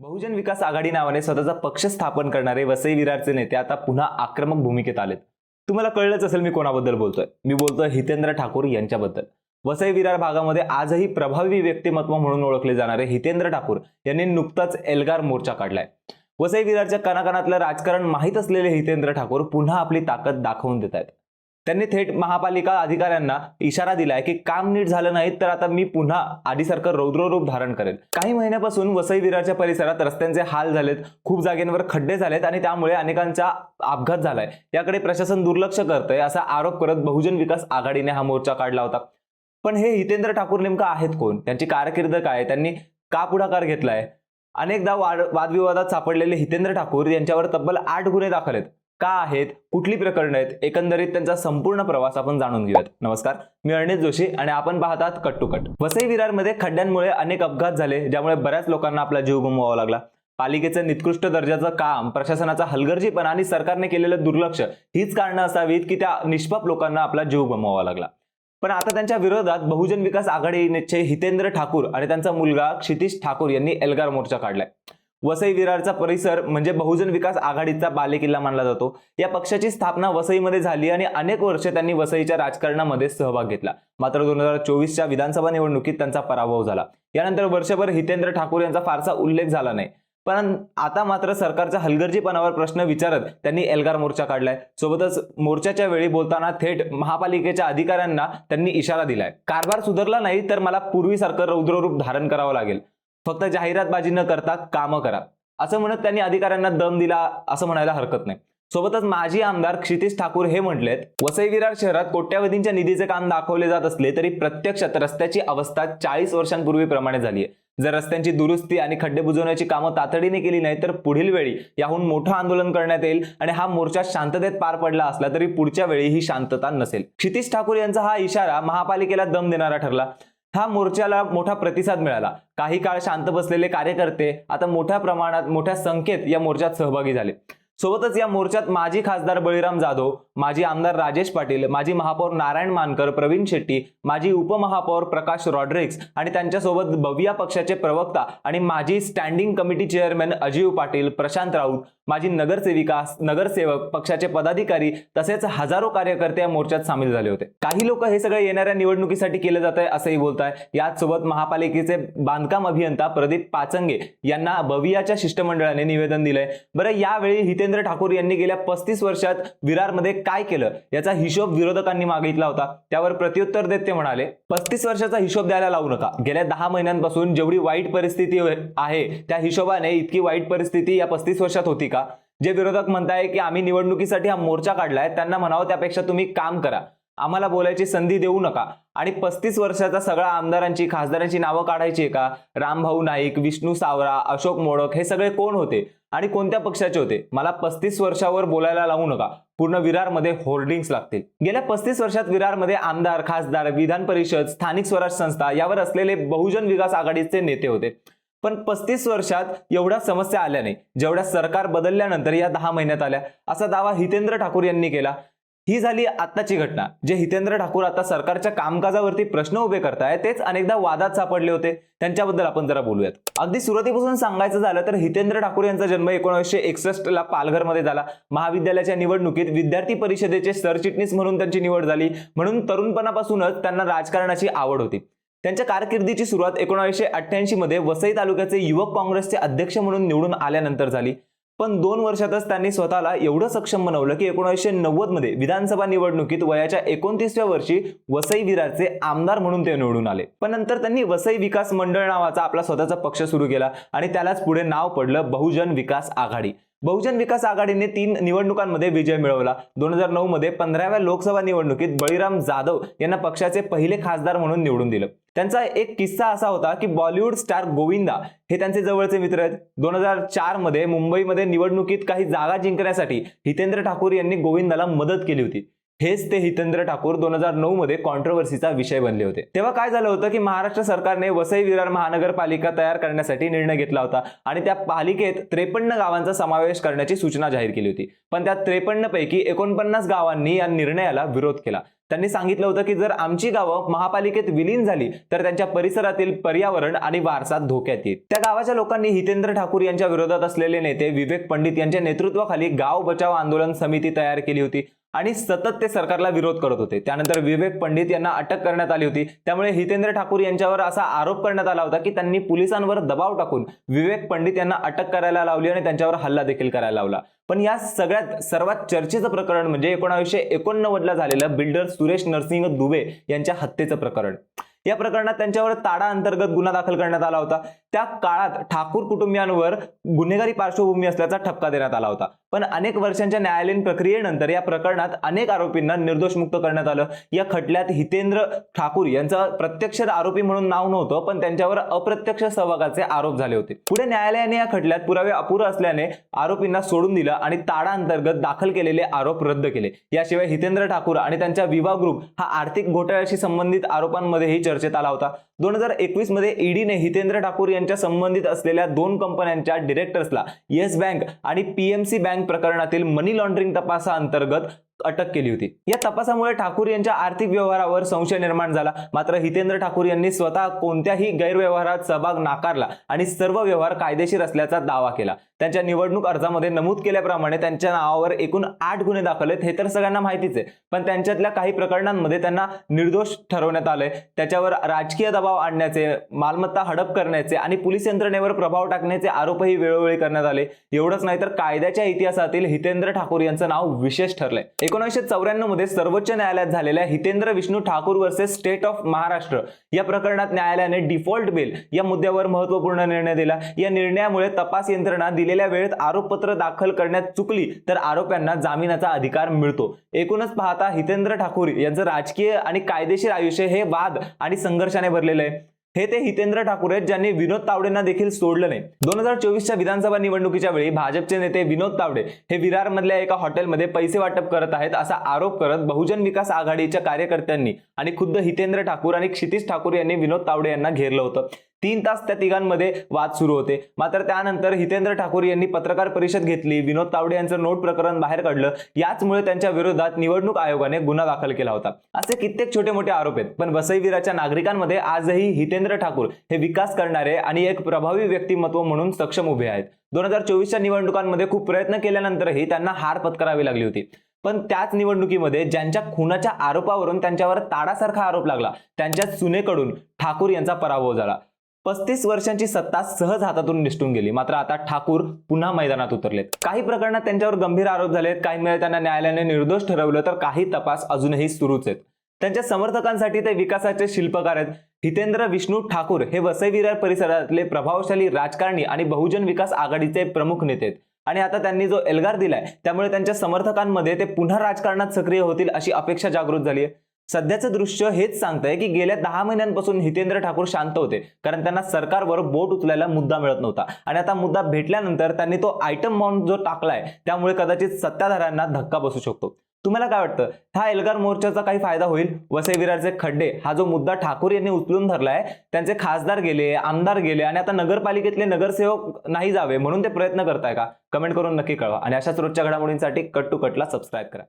बहुजन विकास आघाडी नावाने स्वतःचा पक्ष स्थापन करणारे वसई विरारचे नेते आता पुन्हा आक्रमक भूमिकेत आलेत. तुम्हाला कळलंच असेल मी कोणाबद्दल बोलतोय. मी बोलतोय हितेंद्र ठाकूर यांच्याबद्दल. वसई विरार भागामध्ये आजही प्रभावी व्यक्तिमत्व म्हणून ओळखले जाणारे हितेंद्र ठाकूर यांनी नुकताच एल्गार मोर्चा काढलाय. वसई विरारच्या कानाकानातलं राजकारण माहीत असलेले हितेंद्र ठाकूर पुन्हा आपली ताकद दाखवून देत आहेत त्यांनी थेट महापालिका अधिकाऱ्यांना इशारा दिलाय की काम नीट झालं नाही तर आता मी पुन्हा आधीसारखं रौद्ररूप धारण करेल काही महिन्यापासून वसई विरारच्या परिसरात रस्त्यांचे हाल झालेत खूप जागेंवर खड्डे झालेत आणि त्यामुळे अनेकांचा अपघात झालाय. याकडे प्रशासन दुर्लक्ष करतंय असा आरोप करत बहुजन विकास आघाडीने हा मोर्चा काढला होता. पण हे हितेंद्र ठाकूर नेमका आहेत कोण? त्यांची कारकीर्द काय? त्यांनी का पुढाकार घेतलाय? अनेकदा वाद वादविवादात सापडलेले हितेंद्र ठाकूर यांच्यावर तब्बल आठ गुन्हे दाखल आहेत. का आहेत कुठली प्रकरणं आहेत एकंदरीत त्यांचा संपूर्ण प्रवास आपण जाणून घेऊयात. नमस्कार मी अर्णित जोशी आणि आपण पाहतात कट टू कट वसई विरारमध्ये खड्ड्यांमुळे अनेक अपघात झाले ज्यामुळे बऱ्याच लोकांना आपला जीव गमवावा लागला. पालिकेचं निकृष्ट दर्जाचं काम प्रशासनाचा हलगर्जीपणा आणि सरकारने केलेलं दुर्लक्ष हीच कारणं असावीत की त्या निष्पाप लोकांना आपला जीव गमवावा लागला. पण आता त्यांच्या विरोधात बहुजन विकास आघाडीचे हितेंद्र ठाकूर आणि त्यांचा मुलगा क्षितिश ठाकूर यांनी एल्गार मोर्चा काढलाय. वसई विरारचा परिसर म्हणजे बहुजन विकास आघाडीचा बालेकिल्ला मानला जातो. या पक्षाची स्थापना वसईमध्ये झाली आणि अनेक वर्षे त्यांनी वसईच्या राजकारणामध्ये सहभाग घेतला. मात्र दोन हजार चोवीसच्या विधानसभा निवडणुकीत त्यांचा पराभव झाला. यानंतर वर्षभर हितेंद्र ठाकूर यांचा फारसा उल्लेख झाला नाही. पण आता मात्र सरकारच्या हलगर्जीपणावर प्रश्न विचारत त्यांनी एल्गार मोर्चा काढलाय. सोबतच मोर्चाच्या वेळी बोलताना थेट महापालिकेच्या अधिकाऱ्यांना त्यांनी इशारा दिलाय. कारभार सुधारला नाही तर मला पूर्वीसारखं रौद्ररूप धारण करावं लागेल. फक्त जाहिरातबाजी न करता कामं करा. असं म्हणत त्यांनी अधिकाऱ्यांना दम दिला असं म्हणायला हरकत नाही. सोबतच माजी आमदार क्षितिश ठाकूर हे म्हटलेत वसई विरार शहरात कोट्यावधींच्या निधीचे काम दाखवले जात असले तरी प्रत्यक्षात रस्त्याची अवस्था चाळीस वर्षांपूर्वीप्रमाणे झाली आहे. जर रस्त्यांची दुरुस्ती आणि खड्डे बुजवण्याची कामं तातडीने केली नाही तर पुढील वेळी याहून मोठं आंदोलन करण्यात येईल आणि हा मोर्चा शांततेत पार पडला असला तरी पुढच्या वेळी ही शांतता नसेल. क्षितिश ठाकूर यांचा हा इशारा महापालिकेला दम देणारा ठरला. हा मोर्चाला मोठा प्रतिसाद मिळाला. काही काळ शांत बसलेले कार्यकर्ते आता मोठ्या प्रमाणात मोठ्या संख्येत या मोर्चात सहभागी झाले. सोबतच या मोर्चात माजी खासदार बळीराम जाधव माजी आमदार राजेश पाटील माजी महापौर नारायण मानकर प्रवीण शेट्टी माजी उपमहापौर प्रकाश रॉड्रिक्स आणि त्यांच्यासोबत बविया पक्षाचे प्रवक्ता आणि माजी स्टँडिंग कमिटी चेअरमॅन अजीव पाटील प्रशांत राऊत माजी नगरसेविका नगरसेवक पक्षाचे पदाधिकारी तसेच हजारो कार्यकर्ते या मोर्चात सामील झाले होते. काही लोक हे सगळे येणाऱ्या निवडणुकीसाठी केलं जात आहे असंही बोलत आहे याचसोबत महापालिकेचे बांधकाम अभियंता प्रदीप पाचंगे यांना बवियाच्या शिष्टमंडळाने निवेदन दिलंय. बरं यावेळी हितेंद्र ठाकूर यांनी गेल्या पस्तीस वर्षात विरारमध्ये काय केलं? याचा हिशोब विरोधकांनी मागितला होता. त्यावर प्रत्युत्तर देत ते म्हणाले पस्तीस वर्षाचा हिशोब द्यायला लावू नका. गेल्या दहा महिन्यांपासून जेवढी वाईट परिस्थिती हो- आहे त्या हिशोबाने इतकी वाईट परिस्थिती या पस्तीस वर्षात होती का? जे विरोधक म्हणताय की आम्ही निवडणुकीसाठी हा मोर्चा काढलाय त्यांना म्हणावं त्यापेक्षा तुम्ही काम करा. आम्हाला बोलायची संधी देऊ नका. आणि पस्तीस वर्षाचा सगळ्या आमदारांची खासदारांची नावं काढायची का? रामभाऊ नाईक विष्णू सावरा अशोक मोडक हे सगळे कोण होते? आणि कोणत्या पक्षाचे होते? मला पस्तीस वर्षावर बोलायला लावू नका. पूर्ण विरारमध्ये होर्डिंग्स लागतील. गेल्या पस्तीस वर्षात विरारमध्ये आमदार खासदार विधान परिषद स्थानिक स्वराज संस्था यावर असलेले बहुजन विकास आघाडीचे नेते होते. पण पस्तीस वर्षात एवढ्या समस्या आल्या नाही. जेवढ्या सरकार बदलल्यानंतर या दहा महिन्यात आल्या. असा दावा हितेंद्र ठाकूर यांनी केला. ही झाली आत्ताची घटना. जे हितेंद्र ठाकूर आता सरकारच्या कामकाजावरती प्रश्न उभे करताय तेच अनेकदा वादात सापडले होते. त्यांच्याबद्दल आपण जरा बोलूयात. अगदी सुरुवातीपासून सांगायचं झालं तर हितेंद्र ठाकूर यांचा जन्म एकोणीसशे एकसष्ट ला पालघरमध्ये झाला. महाविद्यालयाच्या निवडणुकीत विद्यार्थी परिषदेचे सरचिटणीस म्हणून त्यांची निवड झाली. म्हणून तरुणपणापासूनच त्यांना राजकारणाची आवड होती. त्यांच्या कारकिर्दीची सुरुवात एकोणीसशे अठ्ठ्याऐंशी मध्ये वसई तालुक्याचे युवक काँग्रेसचे अध्यक्ष म्हणून निवडून आल्यानंतर झाली. पण दोन वर्षातच त्यांनी स्वतःला एवढं सक्षम बनवलं की एकोणीसशे नव्वदमध्ये विधानसभा निवडणुकीत वयाच्या एकोणतीसव्या वर्षी वसई विरारचे आमदार म्हणून ते निवडून आले. पण नंतर त्यांनी वसई विकास मंडळ नावाचा आपला स्वतःचा पक्ष सुरू केला आणि त्यालाच पुढे नाव पडलं बहुजन विकास आघाडी. बहुजन विकास आघाडीने तीन निवडणुकांमध्ये विजय मिळवला. दोन हजार नऊ मध्ये पंधराव्या लोकसभा निवडणुकीत बळीराम जाधव यांना पक्षाचे पहिले खासदार म्हणून निवडून दिलं. त्यांचा एक किस्सा असा होता की बॉलिवूड स्टार गोविंदा हे त्यांचे जवळचे मित्र आहेत. दोन हजार चारमध्ये मुंबईमध्ये निवडणुकीत काही जागा जिंकण्यासाठी हितेंद्र ठाकूर यांनी गोविंदाला मदत केली होती. हेच ते हितेंद्र ठाकूर दोन हजार नऊ मध्ये कॉन्ट्रोवर्सीचा विषय बनले होते. तेव्हा काय झालं होतं की महाराष्ट्र सरकारने वसई विरार महानगरपालिका तयार करण्यासाठी निर्णय घेतला होता आणि त्या पालिकेत त्रेपन्न गावांचा समावेश करण्याची सूचना जाहीर केली होती. पण त्या त्रेपन्न पैकी एकोणपन्नास गावांनी या निर्णयाला विरोध केला. त्यांनी सांगितलं होतं की जर आमची गावं महापालिकेत विलीन झाली तर त्यांच्या परिसरातील पर्यावरण आणि वारसा धोक्यात येईल. त्या गावाच्या लोकांनी हितेंद्र ठाकूर यांच्या विरोधात असलेले नेते विवेक पंडित यांच्या नेतृत्वाखाली गाव बचाव आंदोलन समिती तयार केली होती. आणि सतत ते सरकारला विरोध करत होते. त्यानंतर विवेक पंडित यांना अटक करण्यात आली होती. त्यामुळे हितेंद्र ठाकूर यांच्यावर असा आरोप करण्यात आला होता की त्यांनी पोलिसांवर दबाव टाकून विवेक पंडित यांना अटक करायला लावली आणि त्यांच्यावर हल्ला देखील करायला लावला. पण या सगळ्यात सर्वात चर्चेचं प्रकरण म्हणजे एकोणावीसशे एकोणनव्वदला झालेलं बिल्डर सुरेश नरसिंह दुबे यांच्या हत्येचं प्रकरण. या प्रकरणात त्यांच्यावर ताडा अंतर्गत गुन्हा दाखल करण्यात आला होता. त्या काळात ठाकूर कुटुंबियांवर गुन्हेगारी पार्श्वभूमी असल्याचा ठपका देण्यात आला होता. पण अनेक वर्षांच्या न्यायालयीन प्रक्रियेनंतर या प्रकरणात अनेक आरोपींना निर्दोष मुक्त करण्यात आलं. या खटल्यात हितेंद्र ठाकूर यांचं प्रत्यक्ष आरोपी म्हणून नाव नव्हतं पण त्यांच्यावर अप्रत्यक्ष सहभागाचे आरोप झाले होते. पुढे न्यायालयाने या खटल्यात पुरावे अपुर असल्याने आरोपींना सोडून दिलं आणि ताडा अंतर्गत दाखल केलेले आरोप रद्द केले. याशिवाय हितेंद्र ठाकूर आणि त्यांच्या विवाह ग्रुप हा आर्थिक घोटाळ्याशी संबंधित आरोपांमध्येही चर्चेत आला होता. दोन हजार एकवीसमध्ये ईडीने हितेंद्र ठाकूर यांच्या संबंधित असलेल्या दोन कंपन्यांच्या डिरेक्टर्सला येस बँक आणि पीएमसी बँक प्रकरणातील मनी लॉन्ड्रिंग तपासाअंतर्गत अटक केली होती. या तपासामुळे ठाकूर यांच्या आर्थिक व्यवहारावर संशय निर्माण झाला. मात्र हितेंद्र ठाकूर यांनी स्वतः कोणत्याही गैरव्यवहारात सहभाग नाकारला आणि सर्व व्यवहार कायदेशीर असल्याचा दावा केला. त्यांच्या निवडणूक अर्जामध्ये नमूद केल्याप्रमाणे त्यांच्या नावावर एकूण आठ गुन्हे दाखल आहेत हे तर सगळ्यांना माहितीच आहे. पण त्यांच्यातल्या काही प्रकरणांमध्ये त्यांना निर्दोष ठरवण्यात आलंय. त्याच्यावर राजकीय दबाव आणण्याचे मालमत्ता हडप करण्याचे आणि पोलीस यंत्रणेवर प्रभाव टाकण्याचे आरोपही वेळोवेळी करण्यात आले. एवढंच नाही तर कायद्याच्या इतिहासातील हितेंद्र ठाकूर यांचं नाव विशेष ठरलंय. एकोणीसशे चौऱ्याण्णवमध्ये सर्वोच्च न्यायालयात झालेल्या Hitendra Vishnu Thakur versus state of Maharashtra या प्रकरणात न्यायालयाने डिफॉल्ट बेल या मुद्द्यावर महत्त्वपूर्ण निर्णय दिला. या निर्णयामुळे तपास यंत्रणा दिलेल्या वेळेत आरोपपत्र दाखल करण्यात चुकली तर आरोप्यांना जामिनाचा अधिकार मिळतो. एकूणच पाहता हितेंद्र ठाकूर यांचं राजकीय आणि कायदेशीर आयुष्य हे वाद आणि संघर्षाने भरलेलं आहे. हे ते हितेंद्र ठाकूर आहेत ज्यांनी विनोद तावडेंना देखील सोडलं नाही. दोन हजार चोवीसच्या विधानसभा निवडणुकीच्या वेळी भाजपचे नेते विनोद तावडे हे विरार मधल्या एका हॉटेलमध्ये पैसे वाटप करत आहेत असा आरोप करत बहुजन विकास आघाडीच्या कार्यकर्त्यांनी आणि खुद्द हितेंद्र ठाकूर आणि क्षितिश ठाकूर यांनी विनोद तावडे यांना घेरलं होतं. तीन तास त्या तिघांमध्ये वाद सुरू होते. मात्र त्यानंतर हितेंद्र ठाकूर यांनी पत्रकार परिषद घेतली विनोद तावडे यांचं नोट प्रकरण बाहेर काढलं. याचमुळे त्यांच्या विरोधात निवडणूक आयोगाने गुन्हा दाखल केला होता. असे कित्येक छोटे मोठे आरोप आहेत. पण वसईवीराच्या नागरिकांमध्ये आजही हितेंद्र ठाकूर हे विकास करणारे आणि एक प्रभावी व्यक्तिमत्व म्हणून सक्षम उभे आहेत. दोन हजार चोवीसच्या निवडणुकांमध्ये खूप प्रयत्न केल्यानंतरही त्यांना हार पत्करावी लागली होती. पण त्याच निवडणुकीमध्ये ज्यांच्या खुनाच्या आरोपावरून त्यांच्यावर ताडासारखा आरोप लागला त्यांच्या सुनेकडून ठाकूर यांचा पराभव झाला. पस्तीस वर्षांची सत्ता सहज हातातून निसटून गेली. मात्र आता ठाकूर पुन्हा मैदानात उतरलेत. काही प्रकरणात त्यांच्यावर गंभीर आरोप झालेत. काही वेळ त्यांना न्यायालयाने निर्दोष ठरवलं तर काही तपास अजूनही सुरूच आहेत. त्यांच्या समर्थकांसाठी ते विकासाचे शिल्पकार आहेत. हितेंद्र विष्णू ठाकूर हे वसई विरार परिसरातले प्रभावशाली राजकारणी आणि बहुजन विकास आघाडीचे प्रमुख नेते आहेत. आणि आता त्यांनी जो एल्गार दिलाय त्यामुळे त्यांच्या समर्थकांमध्ये ते पुन्हा राजकारणात सक्रिय होतील अशी अपेक्षा जागृत झाली आहे. सध्याचं दृश्य हेच सांगतंय की गेल्या दहा महिन्यांपासून हितेंद्र ठाकूर शांत होते. कारण त्यांना सरकारवर बोट उचलायला मुद्दा मिळत नव्हता. आणि आता मुद्दा भेटल्यानंतर त्यांनी तो आयटम बॉम्ब जो टाकलाय त्यामुळे कदाचित सत्ताधाऱ्यांना धक्का बसू शकतो. तुम्हाला काय वाटतं? हा एल्गार मोर्चाचा काही फायदा होईल? वसई विरारचे खड्डे हा जो मुद्दा ठाकूर यांनी उचलून धरलाय त्यांचे खासदार गेले आमदार गेले आणि आता नगरपालिकेतले नगरसेवक नाही जावे म्हणून ते प्रयत्न करताय का? कमेंट करून नक्की कळवा. आणि अशाच रोजच्या घडामोडींसाठी कट टू कटला सबस्क्राईब करा.